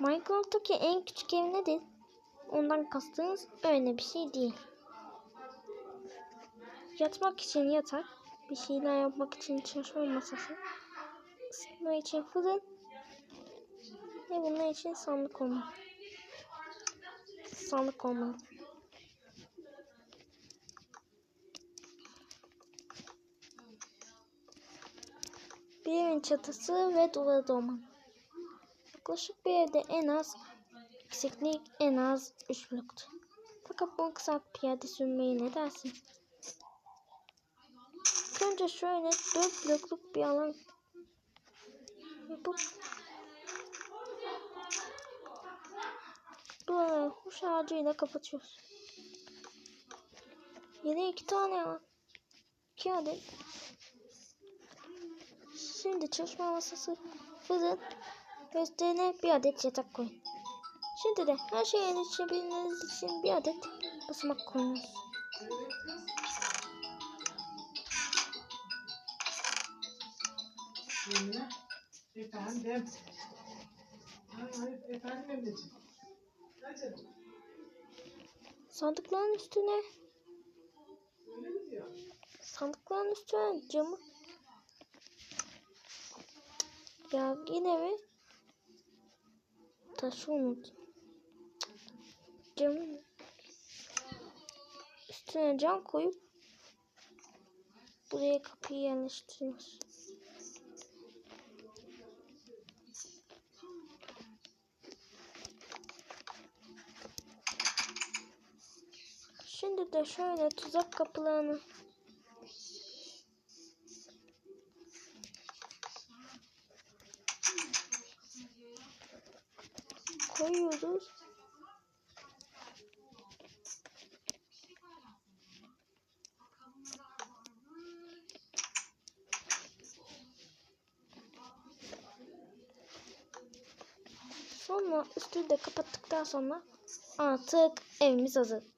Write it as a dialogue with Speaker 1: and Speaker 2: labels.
Speaker 1: Minecraft'taki en küçük ev nedir? Ondan kastınız öyle bir şey değil. Yatmak için yatak, bir şeyler yapmak için çalışma masası, ısıtma için fırın ve bunun için sandık olmalı. Sandık olmalı. Bir evin çatısı ve duvarı da. Yaklaşık bir evde en az yükseklik en az 3 bloktu. Fakat bunu kısaltıp piyade sürmeyi ne dersin? Önce şöyle 4 blokluk bir alan yapıp Buraları kuş ağacıyla kapatıyoruz. Yine iki tane var. İki adet. Şimdi çalışma masası, fırın, gösterine bir adet yatak koyun. Şimdi de her şeyi erişebilmeniz için bir adet basamak.
Speaker 2: Yemine. Efendim. Efendim.
Speaker 1: Sandıkların üstüne, sandıkların üstüne camı. Ya yine mi? Taşı unut. Camın üstüne cam koyup buraya kapıyı yerleştiriyoruz. Şimdi de şöyle tuzak kapılarını koyuyoruz. Sonra üstünü de kapattıktan sonra artık evimiz hazır.